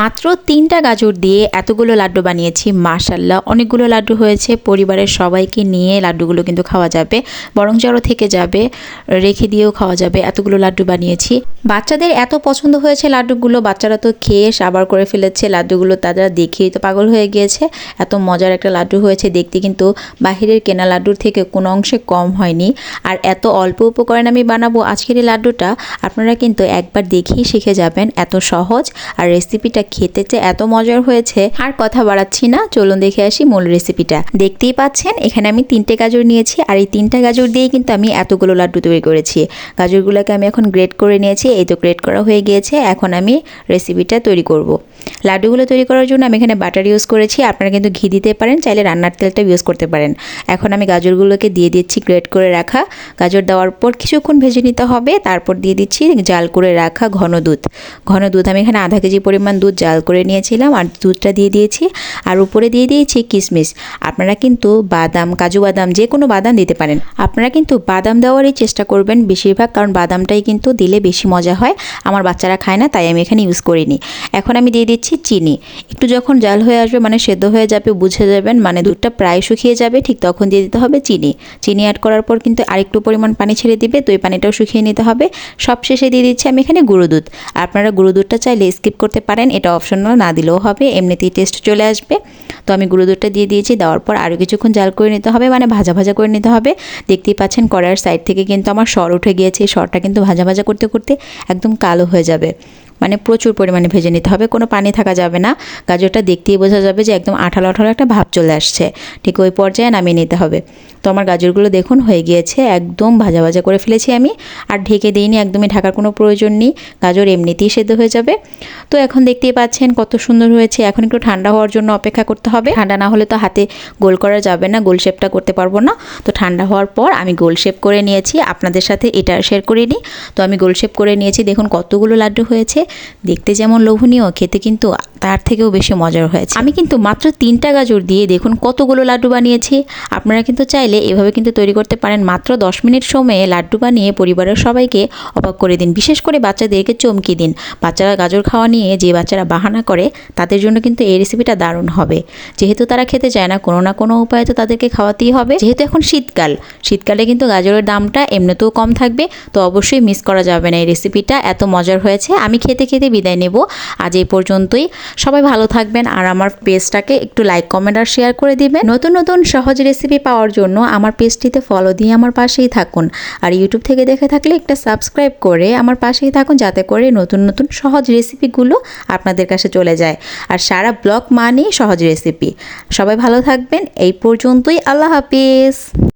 মাত্র তিনটা গাজর দিয়ে এতগুলো লাড্ডু বানিয়েছি মাশাল্লাহ অনেকগুলো লাড্ডু হয়েছে, পরিবারের সবাইকে নিয়ে লাড্ডুগুলো কিন্তু খাওয়া যাবে। বরং জড়ো থেকে যাবে, রেখে দিয়েও খাওয়া যাবে, এতগুলো লাড্ডু বানিয়েছি। বাচ্চাদের এত পছন্দ হয়েছে লাড্ডুগুলো, বাচ্চারা তো খেয়ে সাবার করে ফেলেছে, লাড্ডুগুলো তারা দেখেই তো পাগল হয়ে গিয়েছে। এত মজার একটা লাড্ডু হয়েছে, দেখতে কিন্তু বাহিরের কেনা লাড্ডুর থেকে কোনো অংশে কম হয়নি। আর এত অল্প উপকরণ আমি বানাবো আজকের এই লাড্ডুটা, আপনারা কিন্তু একবার দেখেই শিখে যাবেন, এত সহজ। আর রেসিপিটা খেতে যে এত মজার হয়েছে, আর কথা বাড়াচ্ছি না। চলুন দেখে আসি মূল রেসিপিটা দেখতেই পাচ্ছেন, এখানে আমি তিনটে গাজর নিয়েছি, আর এই তিনটা গাজর দিয়েই কিন্তু আমি এতগুলো লাড্ডু তৈরি করেছি। গাজরগুলোকে আমি এখন গ্রেড করে নিয়েছি, এই তো গ্রেড করা হয়ে গিয়েছে, এখন আমি রেসিপিটা তৈরি করব। লাড্ডুগুলো তৈরি করার জন্য আমি এখানে বাটার ইউজ করেছি, আপনারা কিন্তু ঘি দিতে পারেন, চাইলে রান্নার তেলটা ইউজ করতে পারেন। এখন আমি গাজরগুলোকে দিয়ে দিচ্ছি গ্রেড করে রাখা। গাজর দেওয়ার পর কিছুক্ষণ ভেজে নিতে হবে, তারপর দিয়ে দিচ্ছি জাল করে রাখা ঘন দুধ। ঘন দুধ আমি এখানে আধা কেজি পরিমাণ দুধ জাল করে নিয়েছিলাম আর দুধটা দিয়ে দিয়েছি আর উপরে দিয়ে দিয়েছি কিশমিশ আপনারা কিন্তু বাদাম, কাজু বাদাম, যে কোনো বাদাম দিতে পারেন। আপনারা কিন্তু বাদাম দেওয়ারই চেষ্টা করবেন বেশিরভাগ, কারণ বাদামটাই কিন্তু দিলে বেশি মজা হয়। আমার বাচ্চারা খায় না, তাই আমি এখানে ইউজ করিনি। এখন আমি দিয়ে দিচ্ছি চিনি। একটু যখন জাল হয়ে আসবে মানে সেদ্ধ হয়ে যাবে, বুঝে যাবেন মানে দুধটা প্রায় শুকিয়ে যাবে, ঠিক তখন দিয়ে দিতে হবে চিনি। চিনি অ্যাড করার পর কিন্তু আরেকটু পরিমাণ পানি ছেড়ে দিবে, তো এই পানিটাও শুকিয়ে নিতে হবে। সব শেষে দিয়ে দিচ্ছি আমি এখানে গুঁড়ো দুধ। আপনারা গুঁড়ো দুধটা চাইলে স্কিপ করতে পারেন এটা অপশনাল না দিলেও হবে, এমনিতেই টেস্ট চলে আসবে। তো আমি গুঁড়ো দুধটা দিয়ে দিয়েছি, দেওয়ার পর আরও কিছুক্ষণ জাল করে নিতে হবে মানে ভাজা ভাজা করে নিতে হবে। দেখতেই পাচ্ছেন কড়াইয়ের সাইড থেকে কিন্তু আমার স্বর উঠে গিয়েছে, এই স্বরটা কিন্তু ভাজা ভাজা করতে করতে একদম কালো হয়ে যাবে। মানে প্রচুর পরিমাণে ভেজে নিতে হবে, কোনো পানি থাকা যাবে না। গাজরটা দেখতেই বোঝা যাবে যে একদম আঠালো আঠালো একটা ভাব চলে আসছে। ঠিক ওই পর্যায়ে নামিয়ে নিতে হবে। তো আমার গাজরগুলো দেখুন হয়ে গিয়েছে, একদম ভাজা ভাজা করে ফেলেছি আমি। আর ঢেকে দিইনি, একদমই ঢাকার কোনো প্রয়োজন নেই। গাজর এমনিতেই সেদ্ধ হয়ে যাবে। তো এখন দেখতেই পাচ্ছেন কত সুন্দর হয়েছে। এখন একটু ঠান্ডা হওয়ার জন্য অপেক্ষা করতে হবে। ঠান্ডা না হলে তো হাতে গোল করা যাবে না, গোল শেপটা করতে পারব না। তো ঠান্ডা হওয়ার পর আমি গোল শেপ করে নিয়েছি। আপনাদের সাথে এটা শেয়ার করে নিই তো আমি গোল শেপ করে নিয়েছি। দেখুন কতগুলো লাড্ডু হয়েছে। দেখতে যেমন লোভনীয়, খেতে কিন্তু তার থেকেও বেশি মজার হয়েছে। আমি কিন্তু মাত্র তিনটা গাজর দিয়ে দেখুন কতগুলো লাড্ডু বানিয়েছি। আপনারা কিন্তু চাইলে এভাবে কিন্তু তৈরি করতে পারেন। মাত্র দশ মিনিট সময়ে লাড্ডু বানিয়ে পরিবারের সবাইকে অবাক করে দিন। বিশেষ করে বাচ্চাদেরকে চমকে দিন। বাচ্চারা গাজর খাওয়া নিয়ে যে বাচ্চারা বাহানা করে, তাদের জন্য কিন্তু এই রেসিপিটা দারুণ হবে। যেহেতু তারা খেতে চায় না, কোনো না কোনো উপায়ে তো তাদেরকে খাওয়াতেই হবে। যেহেতু এখন শীতকাল, শীতকালে কিন্তু গাজরের দামটা এমনিতেও কম থাকবে। তো অবশ্যই মিস করা যাবে না এই রেসিপিটা এত মজার হয়েছে। আমি খেতে খেতে বিদায় নেব। আজ এই পর্যন্তই। সবাই ভালো থাকবেন আর আমার পেজটাকে একটু লাইক কমেন্ট আর শেয়ার করে দিবেন। নতুন নতুন সহজ রেসিপি পাওয়ার জন্য আমার পেজটিতে ফলো দিয়ে আমার পাশেই থাকুন। আর ইউটিউব থেকে দেখে থাকলে একটা সাবস্ক্রাইব করে আমার পাশেই থাকুন যাতে করে নতুন নতুন সহজ রেসিপিগুলো আপনাদের কাছে চলে যায়। আর সারা ব্লগ মানেই সহজ রেসিপি সবাই ভালো থাকবেন। এই পর্যন্তই। আল্লাহ হাফিজ।